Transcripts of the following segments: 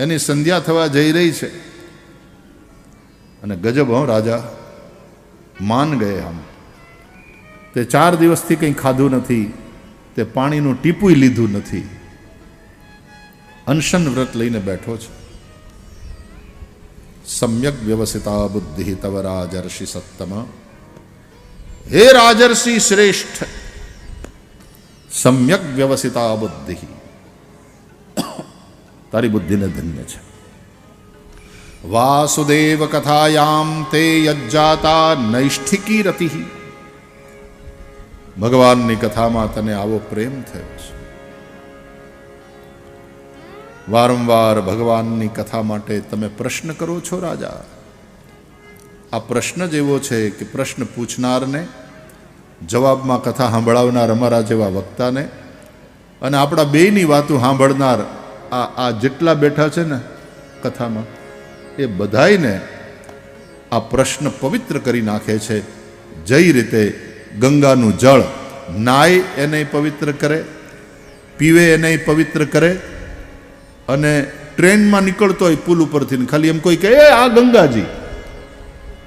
એની સંધ્યા થવા જઈ રહી છે. અને ગજબ, હો, રાજા. માન ગયે આમ. તે ચાર દિવસથી કંઈ ખાધું નથી. તે પાણીનું ટીપું લીધું નથી. અનશન વ્રત લઈને બેઠો છે. સમ્યક વ્યવસિતા બુદ્ધિ તવ રાજર્ષિ સત્તમ. હે રાજર્ષિ શ્રેષ્ઠ. સમ્યક વ્યવસિતા બુદ્ધિ. તારી બુદ્ધિને ધન્ય છે. વાસુદેવ કથાયામ તે યજ્જાતા નૈષ્ઠિકી રતિ ભગવાનની કથામાં તને આવો પ્રેમ થયો છે. વારંવાર ભગવાનની કથા માટે તમે પ્રશ્ન કરો છો રાજા? આ પ્રશ્ન જ એવો છે કે પ્રશ્ન પૂછનારને, જવાબમાં કથા સાંભળાવનાર અમારા જેવા વક્તાને અને આપણા બેયની વાતો સાંભળનાર આ આ જેટલા બેઠા છે ને કથામાં એ બધાઈને આ પ્રશ્ન પવિત્ર કરી નાખે છે જઈ રીતે ગંગાનું જળ નાય એને પવિત્ર કરે પીવે એને પવિત્ર કરે અને ટ્રેનમાં નીકળતો હોય પુલ ઉપરથી ખાલી એમ કોઈ કહે "એ, આ ગંગાજી.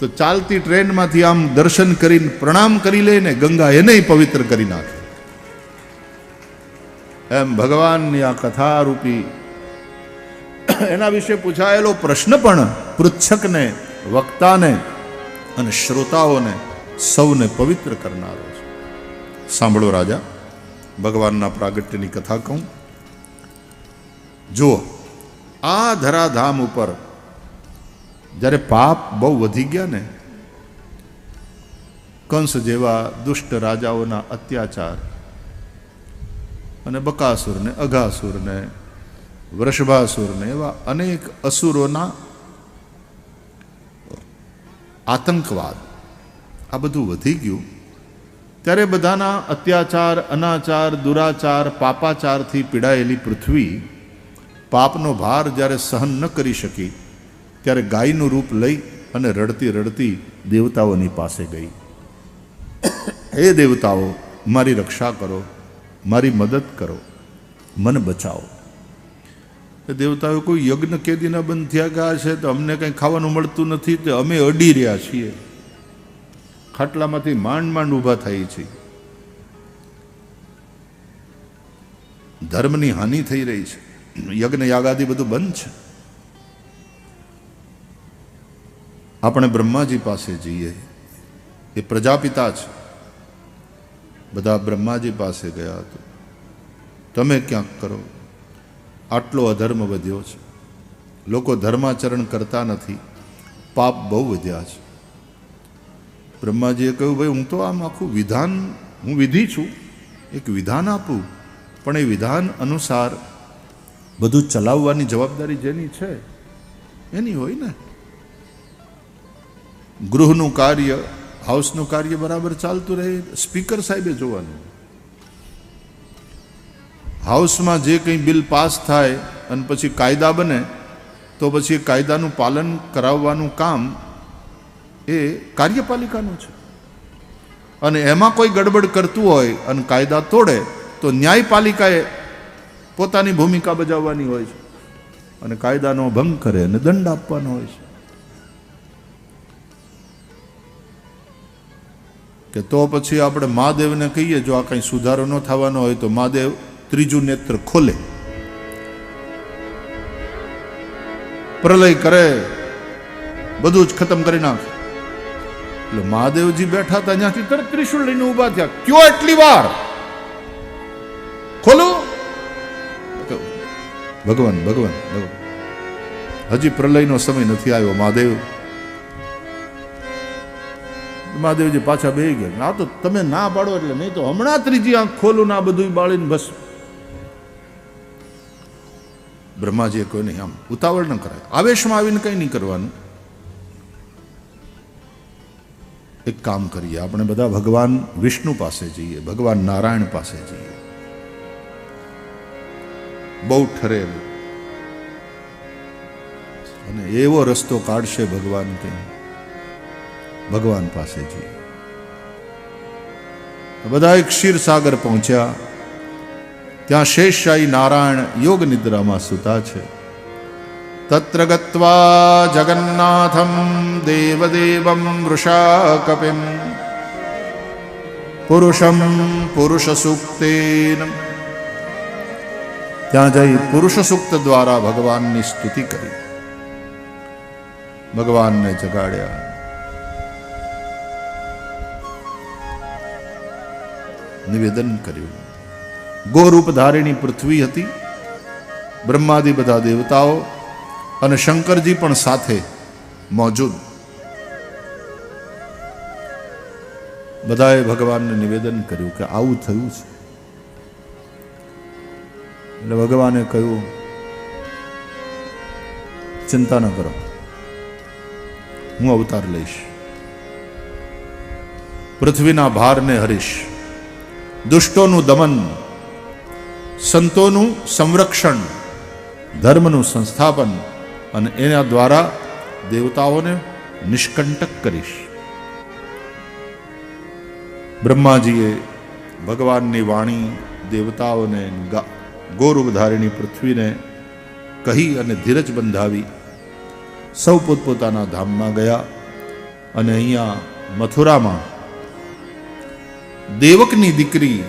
તો ચાલતી ટ્રેનમાંથી આમ દર્શન કરીને પ્રણામ કરી લે ને ગંગા એને પવિત્ર કરી નાખે. એમ ભગવાનની આ કથા રૂપી એના વિશે પૂછાયેલો પ્રશ્ન પણ પૃચ્છકને, વક્તાને અને શ્રોતાઓને સૌને પવિત્ર કરનારો છે. સાંભળો રાજા, ભગવાનના પ્રાગટ્યની કથા કહું. જુઓ, આ ધરાધામ ઉપર જ્યારે પાપ બહુ વધી ગયા ને, કંસ જેવા દુષ્ટ રાજાઓના અત્યાચાર અને બકાસુરને, અઘાસુરને વૃષભાસુરને એવા અનેક અસુરોના આતંકવાદ આ બધું વધી ગયું. ત્યારે બધાના અત્યાચાર, અનાચાર, દુરાચાર, પાપાચારથી પીડાયેલી પૃથ્વી પાપનો ભાર જ્યારે સહન ન કરી શકી, ત્યારે ગાયનું રૂપ લઈ અને રડતી રડતી દેવતાઓની પાસે ગઈ. હે દેવતાઓ, મારી રક્ષા કરો, મારી મદદ કરો, મન બચાવો. દેવતાઓ કોઈ યજ્ઞ કેદીના બંધ થયા ગયા છે તો અમને કંઈ ખાવાનું મળતું નથી તો અમે અડી રહ્યા છીએ. ખાટલામાંથી માંડ માંડ ઊભા થઈ છે. ધર્મની હાનિ થઈ રહી છે. યજ્ઞ યાગાદી બધું બંધ છે. આપણે બ્રહ્માજી પાસે જઈએ. એ પ્રજાપિતા છે. બધા બ્રહ્માજી પાસે ગયા તો તમે ક્યાંક કરો? આટલો અધર્મ વધ્યો છે. લોકો ધર્માચરણ કરતા નથી. પાપ બહુ વધ્યા છે. બ્રહ્માજીએ કહ્યું, ભાઈ, હું તો આમ આખું વિધાન, હું વિધિ છું. એક વિધાન આપું. પણ એ વિધાન અનુસાર બધું ચલાવવાની જવાબદારી જેની છે, એની હોય ને. ગૃહનું કાર્ય, હાઉસનું કાર્ય બરાબર ચાલતું રહે. સ્પીકર સાહેબે જોવાનું. હાઉસમાં જે કંઈ બિલ પાસ થાય અને પછી કાયદા બને, તો પછી એ કાયદાનું પાલન કરાવવાનું કામ એ કાર્યપાલિકાનું છે. અને એમાં કોઈ ગડબડ કરતું હોય અને કાયદા તોડે, તો ન્યાયપાલિકાએ પોતાની ભૂમિકા બજાવવાની હોય છે. અને કાયદાનો ભંગ કરે અને દંડ આપવાનો હોય છે. કે તો પછી આપણે મહાદેવને કહીએ, જો આ કંઈ સુધારો ન થવાનો હોય તો મહાદેવ ત્રીજું નેત્ર ખોલે. પ્રલય કરે. બધું જ ખતમ કરી નાખે. એટલે મહાદેવજી બેઠા હતા ત્યાંથી તરત ત્રિશુલ લઈને ઊભા થયા. કયો એટલી વાર? ખોલો. ભગવાન ભગવાન ભગવાન. હજી પ્રલયનો સમય નથી આવ્યો, મહાદેવ. મહાદેવજી પાછા બે ગયા. આ તો તમે ના પાડો એટલે નહીં તો હમણાં ત્રીજી આંખ ખોલું ના બધું બાળીને બસ બ્રહ્માજીએ કોઈ નહીં. આમ ઉતાવળ ન કરાય. આવેશમાં આવીને કંઈ નહીં કરવાનું. એક કામ કરીએ. આપણે બધા ભગવાન વિષ્ણુ પાસે જઈએ. ભગવાન નારાયણ પાસે જઈએ. બહુ ઠરેલ. અને એવો રસ્તો કાઢશે ભગવાન કંઈ ભગવાન પાસે જઈએ. બધા એક ક્ષીરસાગર પહોંચ્યા. ત્યાં શેષશાહી નારાયણ યોગ નિદ્રામાં સૂતા છે. તત્ર ગત્વા જગન્નાથમ દેવદેવમ વૃષાકપિમ. પુરુષમ પુરુષ સૂક્તેન ત્યાં જઈ પુરુષ સૂક્ત દ્વારા ભગવાનની સ્તુતિ કરી. ભગવાનને જગાડ્યા. નિવેદન કર્યું. ગોરૂપ ધારીણી પૃથ્વી હતી, બ્રહ્માદિ બધા દેવતાઓ અને શંકરજી પણ સાથે મોજૂદ. બધાએ ભગવાનને નિવેદન કર્યું કે આવું થયું છે. એટલે ભગવાને કહ્યું, ચિંતા ન કરો. હું અવતાર લઈશ. પૃથ્વીના ભારને હરીશ. દુષ્ટોનું દમન સંતોનું સંરક્ષણ, ધર્મનું સંસ્થાપન અને એના દ્વારા દેવતાઓને નિષ્કંટક કરીશ. બ્રહ્માજીએ ભગવાનની વાણી, દેવતાઓને ગોરુધારિણી પૃથ્વીને કહી અને ધીરજ બંધાવી સૌ પોતપોતાના ધામમાં ગયા અને અહીંયા મથુરામાં દેવકની દીકરી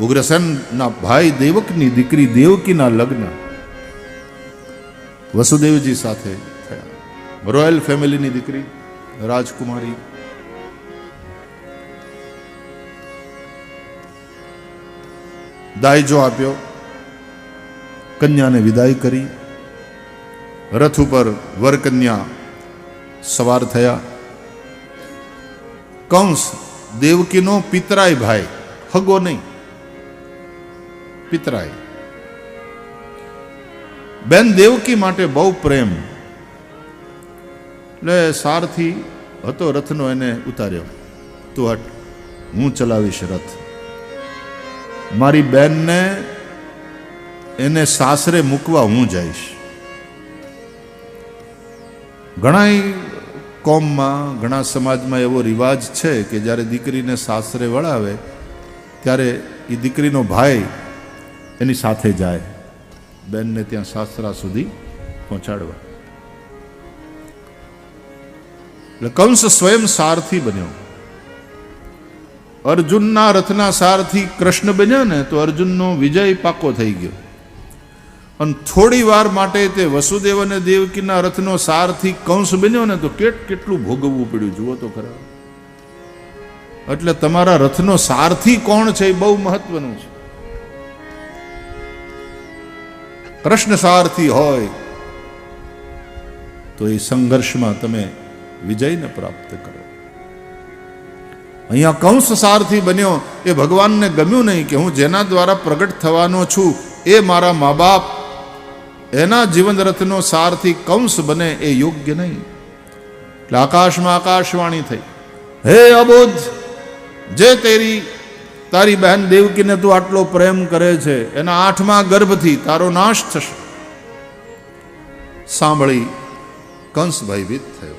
ઉગ્રસેનના ભાઈ દેવકની દીકરી દેવકીના લગ્ન વસુદેવજી સાથે થયા. રોયલ ફેમિલીની દીકરી, રાજકુમારી. દાયજો આપ્યો, કન્યાને વિદાય કરી. રથ ઉપર વરકન્યા સવાર થયા. કંસ દેવકીનો પિતરાય ભાઈ, હગો નહીં. પિતરાય. બેન દેવકી માટે બહુ પ્રેમ. એટલે સારથી હતો રથનો એને ઉતાર્યો. તું હટ, હું ચલાવીશ રથ. મારી બેનને એને સાસરે મૂકવા હું જઈશ. ઘણા કોમમાં, ઘણા સમાજમાં એવો રિવાજ છે કે જ્યારે દીકરીને સાસરે વળાવે, ત્યારે એ દીકરીનો ભાઈ એની સાથે જાય. બેનને ત્યાં સાસરા સુધી પહોંચાડવા. એટલે કંસ સ્વયં સારથી બન્યો. અર્જુનના રથના સારથી કૃષ્ણ બન્યા ને તો અર્જુનનો વિજય પાકો થઈ ગયો. અને થોડી વાર માટે તે વસુદેવ અને દેવકીના રથનો સારથી કંસ બન્યો ને તો કેટ કેટલું ભોગવવું પડ્યું, જુઓ તો ખરા. એટલે તમારા રથનો સારથી કોણ છે એ બહુ મહત્વનું છે. કૃષ્ણ સારથી હોય, તો એ સંઘર્ષમાં તમે વિજયને પ્રાપ્ત કરો. અહીંયા કંસ સારથી બન્યો એ ભગવાનને ગમ્યું નહીં કે હું જેના દ્વારા પ્રગટ થવાનો છું, એ મારા મા બાપ એના જીવન રથનો સારથી કંસ બને એ યોગ્ય નહીં. એટલે આકાશમાં આકાશવાણી થઈ. હે અબોધ, જે તેરી તારી બહેન દેવકીને તું આટલો પ્રેમ કરે છે, એના આઠમા ગર્ભથી તારો નાશ થશે. સાંભળી કંસ ભયભીત થયો.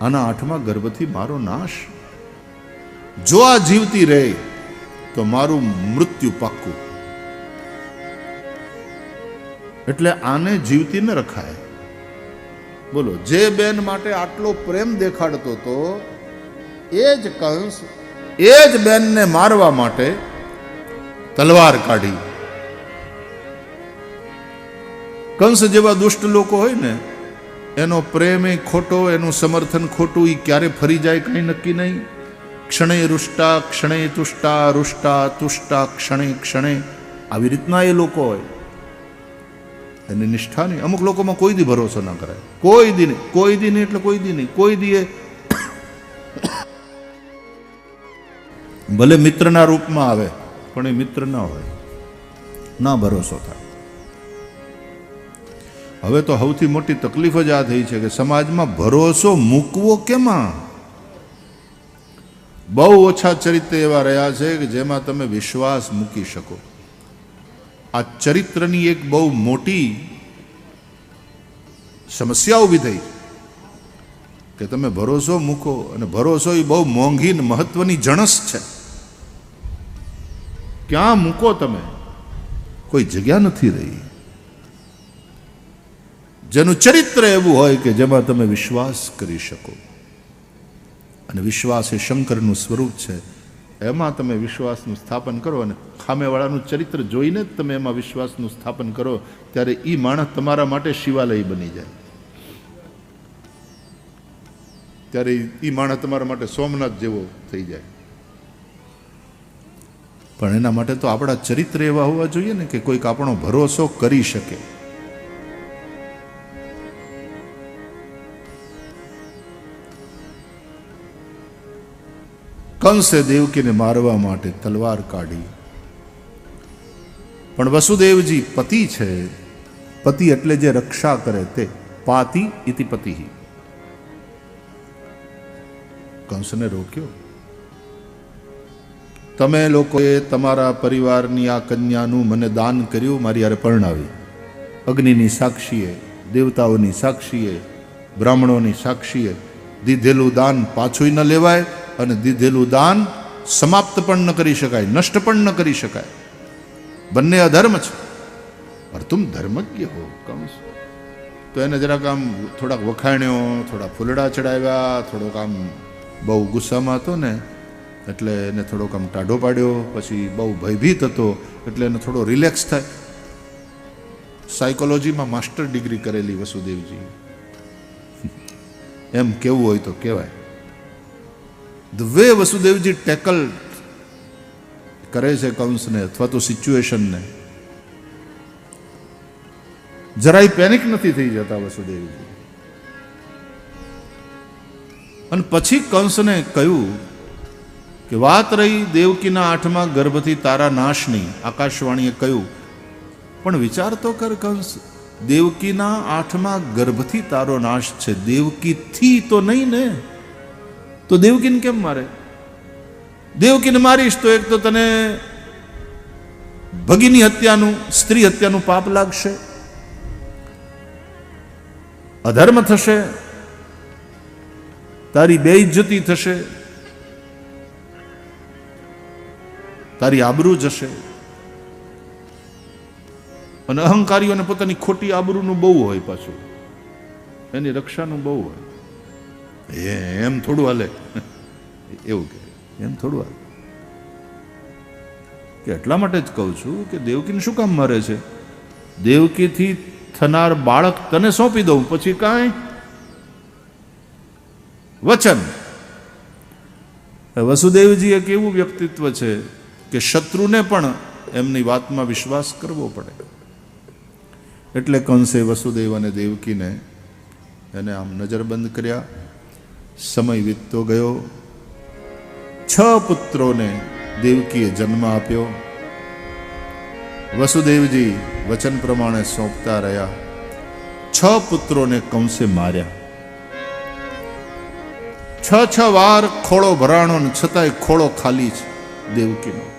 આના આઠમા ગર્ભથી મારો નાશ. જો આ જીવતી રહે, તો મારું મૃત્યુ પાક્કું. એટલે આને જીવતી ન રખાય. બોલો, જે બેન માટે આટલો પ્રેમ દેખાડતો તો, એ જ કંસ એ જ બેનને મારવા માટે તલવાર કાઢી. કંસ જેવા દુષ્ટ લોકો હોય ને, એનો પ્રેમ એ ખોટો, એનું સમર્થન ખોટું એ ક્યારે ફરી જાય કંઈ નક્કી નહીં. ક્ષણે રુષ્ટા, ક્ષણે તુષ્ટા, રુષ્ટા, તુષ્ટા, ક્ષણે ક્ષણે. આવી રીતના એ લોકો હોય. એની નિષ્ઠા નહીં અમુક લોકોમાં કોઈ દી ભરોસો ના કરાય. કોઈ દી નહીં કોઈ દી નહીં એટલે કોઈ દી નહીં કોઈ દીએ ભલે મિત્રના રૂપમાં આવે, પણ એ મિત્ર ન હોય. ના ભરોસો થાય. હવે તો સૌથી મોટી તકલીફ જ આ થઈ છે કે સમાજમાં ભરોસો મૂકવો કેમાં? બહુ ઓછા ચરિત્ર એવા રહ્યા છે કે જેમાં તમે વિશ્વાસ મૂકી શકો. આ ચરિત્રની એક બહુ મોટી સમસ્યા ઊભી થઈ. કે તમે ભરોસો મૂકો અને ભરોસો એ બહુ મોંઘી મહત્વની જણસ છે. ક્યાં મૂકો તમે? કોઈ જગ્યા નથી રહી. જેનું ચરિત્ર એવું હોય કે જેમાં તમે વિશ્વાસ કરી શકો. અને વિશ્વાસ એ શંકરનું સ્વરૂપ છે. એમાં તમે વિશ્વાસનું સ્થાપન કરો અને ખામેવાળાનું ચરિત્ર જોઈને જ તમે એમાં વિશ્વાસનું સ્થાપન કરો, ત્યારે એ માણસ તમારા માટે શિવાલય બની જાય. ત્યારે એ માણસ તમારા માટે સોમનાથ જેવો થઈ જાય. પણ એના માટે તો આપણા ચરિત્ર એવા હોવા જોઈએ ને કે કોઈક આપણો ભરોસો કરી શકે. કંસે દેવકીને મારવા માટે તલવાર કાઢી. પણ વસુદેવજી પતિ છે. પતિ એટલે જે રક્ષા કરે તે, પાતિ ઇતિ પતિ. કંસને રોક્યો. તમે લોકોએ તમારા પરિવારની આ કન્યાનું મને દાન કર્યું, મારી યારે પરણાવી. અગ્નિની સાક્ષીએ, દેવતાઓની સાક્ષીએ, બ્રાહ્મણોની સાક્ષીએ દીધેલું દાન પાછું ન લેવાય અને દીધેલું દાન સમાપ્ત પણ ન કરી શકાય, નષ્ટ પણ ન કરી શકાય. બંને અધર્મ છે. પર તું ધર્મજ્ઞ હો, કંસ. તો એને જરાક આમ થોડાક વખાણ્યો, થોડા ફૂલડા ચડાવ્યા, થોડોક આમ બહુ ગુસ્સામાં હતો ને, એટલે એને થોડોક આમ ટાઢો પાડ્યો, પછી બહુ ભયભીત હતો, એટલે એને થોડો રિલેક્સ થાય. સાયકોલોજીમાં માસ્ટર ડિગ્રી કરેલી વસુદેવજી. એમ કેવું હોય તો કહેવાય. ધ વે વસુદેવજી ટેકલ કરે છે કંસને અથવા તો સિચ્યુએશનને જરાય પેનિક નથી થઈ જતા વસુદેવજી. અને પછી કંસને કહ્યું કે વાત રહી દેવકીના આઠમાં ગર્ભથી તારા નાશની, આકાશવાણીએ કહ્યું, પણ વિચાર તો કર કંસ, દેવકીના આઠમાં ગર્ભથી તારો નાશ છે, દેવકીથી તો નહીં ને? તો દેવકીને કેમ મારે? દેવકીને મારીશ તો એક તો તને ભગીની હત્યાનું, સ્ત્રી હત્યાનું પાપ લાગશે, અધર્મ થશે તારી બેઇજ્જતી થશે. તારી આબરૂ જશે. અને અહંકારીઓને પોતાની ખોટી આબરૂનું બહુ હોય પાછું. એની રક્ષાનું બહુ હોય. એ એમ થોડું હાલે. એવું કે. એમ થોડું હાલે. કે એટલા માટે જ કહું છું કે દેવકીને શું કામ મરે છે? દેવકીથી થનાર બાળક તને સોંપી દઉં, પછી કાંઈ વચન. વસુદેવજી એક એવું વ્યક્તિત્વ છે કે શત્રુને પણ એમની વાતમાં વિશ્વાસ કરવો પડે? એટલે કંસે વસુદેવ અને દેવકીને એને આમ નજરબંધ કર્યા. સમય વીતતો ગયો. છ પુત્રોને દેવકીએ જન્મ આપ્યો. વસુદેવજી વચન પ્રમાણે સોંપતા રહ્યા. છ પુત્રોને કંસે માર્યા. છ છ વાર ખોળો ભરાણો ને છતાંય ખોળો ખાલી છે દેવકીનો.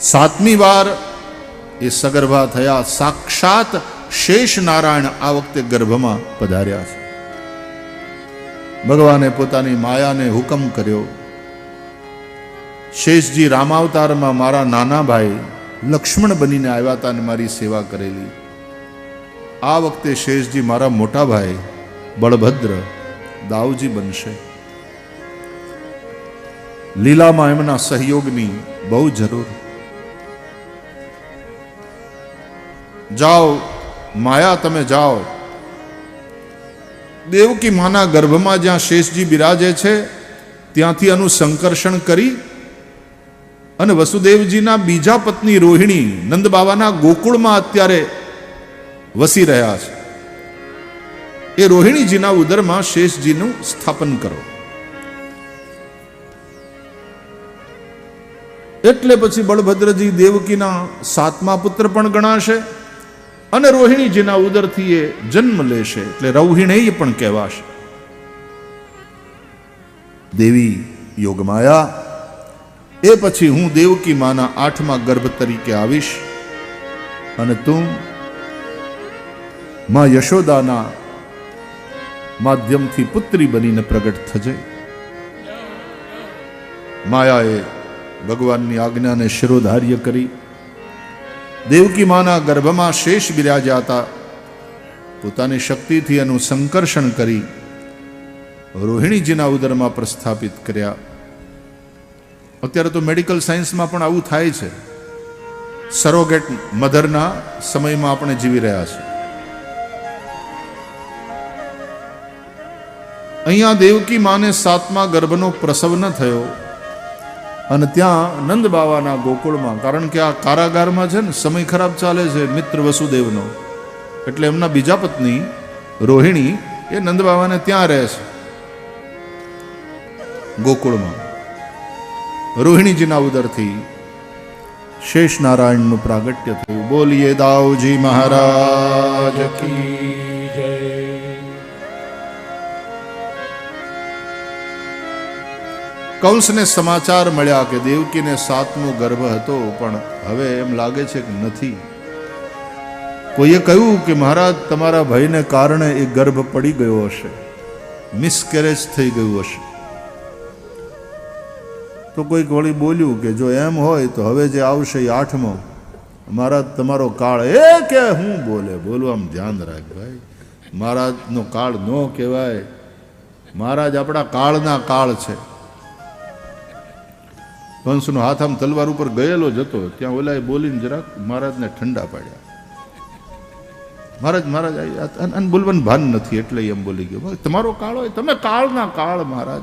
સાતમી વાર એ સગર્ભા થયા, સાક્ષાત શેષ નારાયણ આ વખતે ગર્ભમાં પધાર્યા છે. ભગવાને પોતાની માયાને હુકમ કર્યો. શેષજી રામાવતારમાં મારા નાના ભાઈ લક્ષ્મણ બનીને આવ્યા હતા અને મારી સેવા કરેલી. આ વખતે શેષજી મારા મોટા ભાઈ બળભદ્ર દાવજી બનશે. લીલામાં એમના સહયોગની બહુ જરૂર. જાઓ, માયા તમે જાઓ. દેવકી માના ગર્ભમાં જ્યાં શેષજી બિરાજે છે, ત્યાંથી આનું સંકર્ષણ કરી અને વસુદેવજીના બીજા પત્ની રોહિણી નંદ બાબાના ગોકુળમાં અત્યારે વસી રહ્યા છે. એ રોહિણીજીના ઉદરમાં શેષજીનું સ્થાપન કરો. એટલે પછી બળભદ્રજી દેવકીના સાતમા પુત્ર પણ ગણાશે અને રોહિણીજીના ઉદરથી એ જન્મ લેશે એટલે રૌહિણેય પણ કહેવાશે. દેવી યોગમાયા, એ પછી હું દેવકી માના આઠમા ગર્ભ તરીકે આવીશ અને તું માં યશોદાના માધ્યમથી પુત્રી બનીને પ્રગટ થજે. માયાએ ભગવાનની આજ્ઞાને શિરોધાર્ય કરી. દેવકી માના ગર્ભમાં શેષ બિરાજ્યા હતા. પોતાની શક્તિથી એનું સંકર્ષણ કરી રોહિણીજીના ઉદરમાં પ્રસ્થાપિત કર્યા. અત્યારે તો મેડિકલ સાયન્સમાં પણ આવું થાય છે. સરોગેટ મધરના સમયમાં આપણે જીવી રહ્યા છીએ. અહીંયા દેવકી માને સાતમા ગર્ભનો પ્રસવ થયો અને ત્યાં નંદ બાવાના ગોકુળમાં, કારણ કે આ કારાગારમાં છે ને સમય ખરાબ ચાલે છે મિત્ર વસુદેવનો. એટલે એમના બીજા પત્ની, રોહિણી, એ નંદ બાવાને ત્યાં રહે છે ગોકુળમાં. રોહિણીજીના ઉદરથી શેષ નારાયણનું પ્રાગટ્ય થયું. બોલીએ દાવજી મહારાજ કી. કંસને સમાચાર મળ્યા કે દેવકીને સાતમો ગર્ભ હતો, પણ હવે એમ લાગે છે કે નથી. કોઈએ કહ્યું કે મહારાજ, તમારા ભયને કારણે એ ગર્ભ પડી ગયો હશે. મિસકેરેજ થઈ ગયું હશે. તો કોઈક વળી બોલ્યું કે જો એમ હોય તો હવે જે આવશે એ આઠમો. મહારાજ, તમારો કાળ એ કે હું બોલે? બોલો આમ ધ્યાન રાખ ભાઈ. મહારાજનો કાળ ન કહેવાય. મહારાજ આપણા કાળના કાળ છે. કંસનો હાથ આમ તલવાર ઉપર ગયેલો જતો ત્યાં ઓલાએ બોલીને જરાક મહારાજને ઠંડા પાડ્યા. મહારાજ મહારાજ અને બોલવાનું ભાન નથી, એટલે એમ બોલી ગયો. તમારો કાળ હોય, તમે કાળના કાળ, મહારાજ.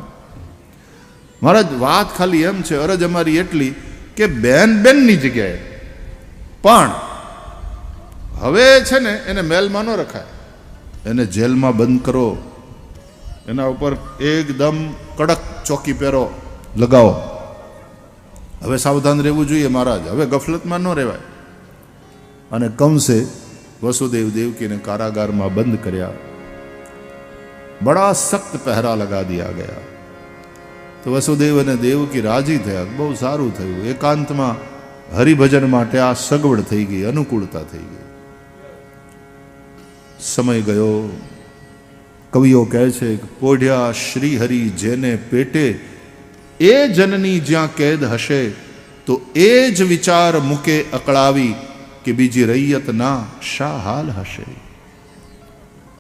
મહારાજ, વાત ખાલી એમ છે, અરજ અમારી એટલી કે બેન બેનની જગ્યાએ. પણ હવે છે ને એને મેલમાં ન રખાય. એને જેલમાં બંધ કરો. એના ઉપર એકદમ કડક ચોકી પહેરો લગાવો. હવે સાવધાન રહેવું જોઈએ મહારાજ. હવે ગફલતમાં ન રહેવાય. અને કંસે વસુદેવ દેવકીને કારાગારમાં બંધ કર્યા. બડા સખ્ત પહેરા લગા દિયા ગયા. તો વસુદેવ અને દેવકી રાજી થયા. બહુ સારું થયું. એકાંતમાં હરિભજન માટે આ સગવડ થઈ ગઈ અનુકૂળતા થઈ ગઈ. સમય ગયો. કવિઓ કહે છે કે પોઢ્યા શ્રી હરિ જેને પેટે એ જનની જ્યાં કેદ હશે, તો એ જ વિચાર મૂકે અકળાવી કે બીજી રૈયત ના શા હાલ હશે?